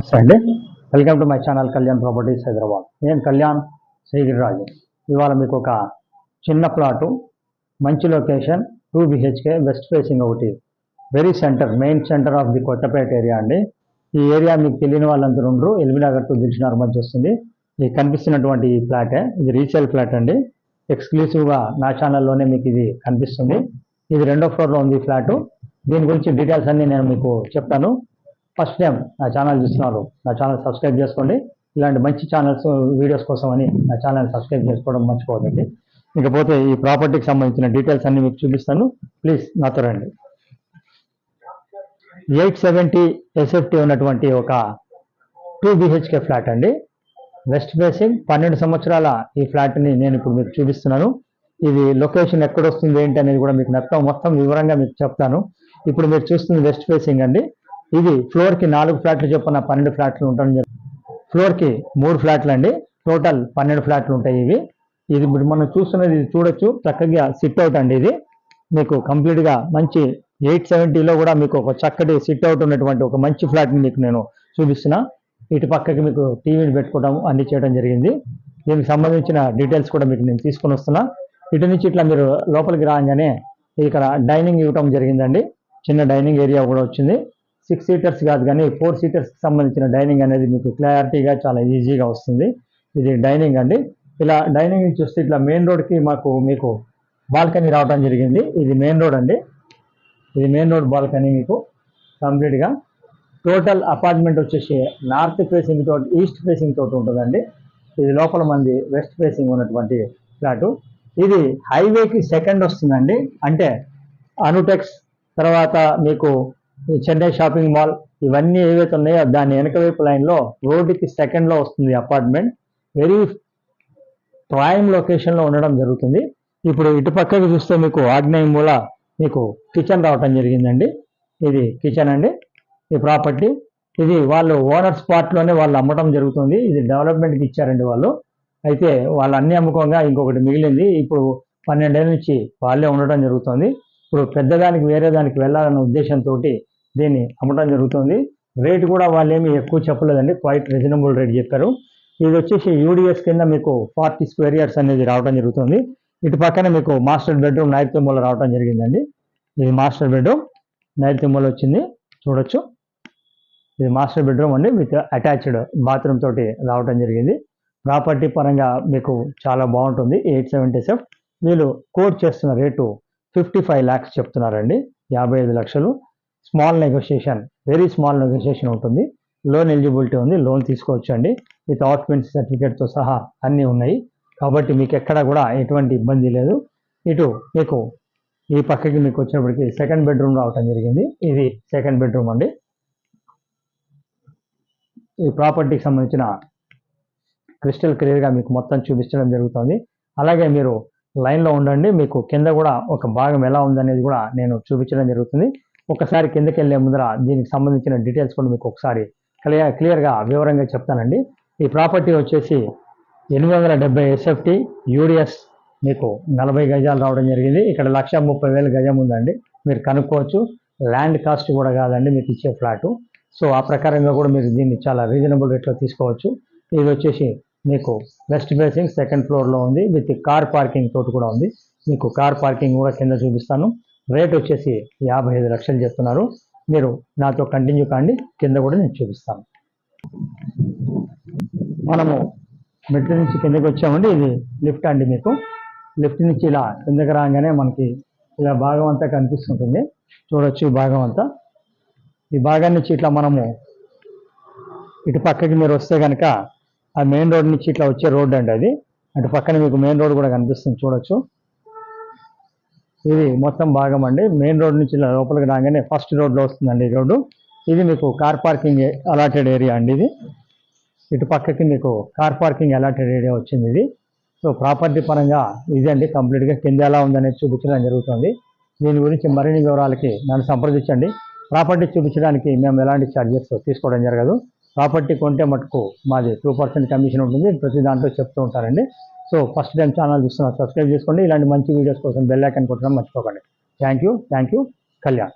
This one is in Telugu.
నమస్తే అండి. Welcome to my channel Kalyan properties Hyderabad నేను కళ్యాణ్ శ్రీగిరిరాజు ఇవాళ మీకు ఒక చిన్న ప్లాటు మంచి location two BHK west facing ఒకటి. Very centre main centre of the Kothapet area అండి. ఈ ఏరియా మీకు తెలియని వాళ్ళందరూ ఉండరు. ఎల్బీనగర్ టు దిల్షునగర్ మధ్య వస్తుంది. ఇది కనిపిస్తున్నటువంటి ఈ ఫ్లాటే ఇది రీసేల్ ఫ్లాట్ అండి. ఎక్స్క్లూసివ్గా నా ఛానల్లోనే మీకు ఇది కనిపిస్తుంది. ఇది రెండో ఫ్లోర్లో ఉంది ఫ్లాటు దీని గురించి డీటెయిల్స్ అన్ని నేను మీకు చెప్తాను. ఫస్ట్ టైం నా ఛానల్ చూస్తున్నారు నా ఛానల్ సబ్స్క్రైబ్ చేసుకోండి. ఇలాంటి మంచి ఛానల్స్ వీడియోస్ కోసం అని నా ఛానల్ సబ్స్క్రైబ్ చేసుకోవడం మర్చిపోవద్దండి. ఇకపోతే ఈ ప్రాపర్టీకి సంబంధించిన డీటెయిల్స్ అన్ని మీకు చూపిస్తాను. ప్లీజ్ నాతో రండి. ఎయిట్ సెవెంటీ ఎస్ఎఫ్టీ ఉన్నటువంటి ఒక టూ బిహెచ్కే ఫ్లాట్ అండి. వెస్ట్ ఫేసింగ్ పన్నెండు సంవత్సరాల ఈ ఫ్లాట్ని నేను ఇప్పుడు మీకు చూపిస్తున్నాను. ఇది లొకేషన్ ఎక్కడ వస్తుంది ఏంటి అనేది కూడా మీకు మొత్తం మొత్తం వివరంగా మీకు చెప్తాను. ఇప్పుడు మీరు చూస్తుంది వెస్ట్ ఫేసింగ్ అండి. ఇది ఫ్లోర్కి నాలుగు ఫ్లాట్లు చొప్పున పన్నెండు ఫ్లాట్లు ఉండడం జరుగుతుంది ఫ్లోర్కి మూడు ఫ్లాట్లు అండి. టోటల్ పన్నెండు ఫ్లాట్లు ఉంటాయి ఇవి. ఇది ఇప్పుడు మనం చూస్తున్నది ఇది చూడొచ్చు. చక్కగా సిట్ అవుట్ అండి ఇది. మీకు కంప్లీట్గా మంచి ఎయిట్ సెవెంటీలో కూడా మీకు ఒక చక్కటి సిట్ అవుట్ ఉన్నటువంటి ఒక మంచి ఫ్లాట్ని మీకు నేను చూపిస్తున్నా. ఇటు పక్కకి మీకు టీవీని పెట్టుకోవడం అన్ని చేయడం జరిగింది. దీనికి సంబంధించిన డీటెయిల్స్ కూడా మీకు నేను తీసుకొని వస్తున్నా. ఇటు నుంచి ఇట్లా మీరు లోపలికి రాగానే ఇక్కడ డైనింగ్ ఇవ్వటం జరిగిందండి. చిన్న డైనింగ్ ఏరియా కూడా వచ్చింది. సిక్స్ సీటర్స్ కాదు కానీ ఫోర్ సీటర్స్కి సంబంధించిన డైనింగ్ అనేది మీకు క్లారిటీగా చాలా ఈజీగా వస్తుంది. ఇది డైనింగ్ అండి. ఇలా డైనింగ్ నుంచి వస్తే ఇట్లా మెయిన్ రోడ్కి మాకు మీకు బాల్కనీ రావడం జరిగింది. ఇది మెయిన్ రోడ్ అండి. ఇది మెయిన్ రోడ్ బాల్కనీ మీకు కంప్లీట్గా. టోటల్ అపార్ట్మెంట్ వచ్చేసి నార్త్ ఫేసింగ్ తోటి ఈస్ట్ ఫేసింగ్ తోటి ఉంటుందండి. ఇది లోపల మంది వెస్ట్ ఫేసింగ్ ఉన్నటువంటి ఫ్లాటు. ఇది హైవేకి సెకండ్ వస్తుందండి. అంటే అనుటెక్స్ తర్వాత మీకు ఈ చెన్నై షాపింగ్ మాల్ ఇవన్నీ ఏవైతే ఉన్నాయో దాని వెనక వైపు లైన్లో రోడ్డుకి సెకండ్లో వస్తుంది అపార్ట్మెంట్ వెరీ ప్రైమ్ లొకేషన్లో ఉండడం జరుగుతుంది. ఇప్పుడు ఇటు పక్కకి చూస్తే మీకు ఆగ్నేయ మూల మీకు కిచెన్ రావటం జరిగిందండి. ఇది కిచెన్ అండి. ఈ ప్రాపర్టీ ఇది వాళ్ళు ఓనర్ స్పాట్లోనే వాళ్ళు అమ్మటం జరుగుతుంది. ఇది డెవలప్మెంట్కి ఇచ్చారండి వాళ్ళు. అయితే వాళ్ళు అన్ని అమ్ముకోగా ఇంకొకటి మిగిలింది. ఇప్పుడు పన్నెండేళ్ళ నుంచి వాళ్ళే ఉండటం జరుగుతుంది. ఇప్పుడు పెద్దదానికి వేరే దానికి వెళ్ళాలన్న ఉద్దేశంతో దీన్ని అమ్మటం జరుగుతుంది. రేట్ కూడా వాళ్ళు ఏమి ఎక్కువ చెప్పలేదండి. క్వైట్ రీజనబుల్ రేట్ చెప్పారు. ఇది వచ్చేసి యూడిఎస్ కింద మీకు ఫార్టీ స్క్వేర్ ఇయర్స్ అనేది రావడం జరుగుతుంది. ఇటు పక్కన మీకు మాస్టర్ బెడ్రూమ్ నైట్ తిమ్మల రావడం జరిగిందండి. ఇది మాస్టర్ బెడ్రూమ్ నైట్ తిమ్మల వచ్చింది. చూడొచ్చు. ఇది మాస్టర్ బెడ్రూమ్ అండి. విత్ అటాచ్డ్ బాత్రూమ్ తోటి రావడం జరిగింది. ప్రాపర్టీ పరంగా మీకు చాలా బాగుంటుంది. ఎయిట్ సెవెంటీ సెఫ్ వీళ్ళు కోట్ చేస్తున్న రేటు ఫిఫ్టీ ఫైవ్ ల్యాక్స్ చెప్తున్నారండి. యాభై ఐదు లక్షలు. Small negotiation very small negotiation ఉంటుంది. లోన్ ఎలిజిబిలిటీ ఉంది. లోన్ తీసుకోవచ్చు అండి విత్ ఆక్యుపెన్సీ సర్టిఫికేట్తో సహా అన్నీ ఉన్నాయి. కాబట్టి మీకు ఎక్కడ కూడా ఎటువంటి ఇబ్బంది లేదు. ఇటు మీకు ఈ పక్కకి మీకు వచ్చినప్పటికి సెకండ్ బెడ్రూమ్ రావటం జరిగింది. ఇది సెకండ్ బెడ్రూమ్ అండి. ఈ ప్రాపర్టీకి సంబంధించిన క్రిస్టల్ క్లియర్గా మీకు మొత్తం చూపించడం జరుగుతుంది. అలాగే మీరు లైన్లో ఉండండి. మీకు కింద కూడా ఒక భాగం ఎలా ఉందనేది కూడా నేను చూపించడం జరుగుతుంది. ఒకసారి కిందకి వెళ్ళే ముందర దీనికి సంబంధించిన డీటెయిల్స్ కూడా మీకు ఒకసారి క్లియర్ క్లియర్గా వివరంగా చెప్తానండి. ఈ ప్రాపర్టీ వచ్చేసి ఎనిమిది వందల డెబ్బై ఎస్ఎఫ్టీ యూడిఎస్ మీకు నలభై గజాలు రావడం జరిగింది. ఇక్కడ లక్ష ముప్పై వేల గజం ఉందండి. మీరు కనుక్కోవచ్చు. ల్యాండ్ కాస్ట్ కూడా కాదండి మీకు ఇచ్చే ఫ్లాటు సో ఆ ప్రకారంగా కూడా మీరు దీన్ని చాలా రీజనబుల్ రేట్లో తీసుకోవచ్చు. ఇది వచ్చేసి మీకు వెస్ట్ బేసింగ్ సెకండ్ ఫ్లోర్లో ఉంది. విత్ కార్ పార్కింగ్ తోటి కూడా ఉంది. మీకు కార్ పార్కింగ్ కూడా కింద చూపిస్తాను. రేట్ వచ్చేసి యాభై ఐదు లక్షలు చెప్తున్నారు. మీరు నాతో కంటిన్యూ కాండి కింద కూడా నేను చూపిస్తాను. మనము మెట్ల నుంచి కిందకి వచ్చామండి ఇది లిఫ్ట్ అండి మీకు. లిఫ్ట్ నుంచి ఇలా కిందకి రాగానే మనకి ఇలా భాగం అంతా కనిపిస్తుంటుంది. చూడొచ్చు ఈ భాగం అంతా. ఈ భాగం నుంచి ఇట్లా మనము ఇటు పక్కకి మీరు వస్తే కనుక ఆ మెయిన్ రోడ్ నుంచి ఇట్లా వచ్చే రోడ్ అండి అది. అటు పక్కన మీకు మెయిన్ రోడ్ కూడా కనిపిస్తుంది చూడొచ్చు. ఇది మొత్తం భాగం అండి. మెయిన్ రోడ్ నుంచి లోపలికి రాగానే ఫస్ట్ రోడ్లో వస్తుందండి ఈ రోడ్డు. ఇది మీకు కార్ పార్కింగ్ అలాటెడ్ ఏరియా అండి ఇది. ఇటు పక్కకి మీకు కార్ పార్కింగ్ అలాటెడ్ ఏరియా వచ్చింది ఇది. సో ప్రాపర్టీ పరంగా ఇదండి కంప్లీట్గా కింద ఎలా ఉందనేది చూపించడం జరుగుతుంది. దీని గురించి మరిన్ని వివరాలకి నన్ను సంప్రదించండి. ప్రాపర్టీ చూపించడానికి మేము ఎలాంటి ఛార్జెస్ తీసుకోవడం జరగదు. ప్రాపర్టీ కొంటే మటుకు మాది టూ పర్సెంట్ కమిషన్ ఉంటుంది. ప్రతి దాంట్లో చెప్తూ ఉంటారండి. సో ఫస్ట్ టైం ఛానల్ చూస్తున్నారు సబ్స్క్రైబ్ చేసుకోండి. ఇలాంటి మంచి వీడియోస్ కోసం బెల్ ఐకన్ కొట్టడం మర్చిపోకండి. Thank you. Thank you. Kalyan.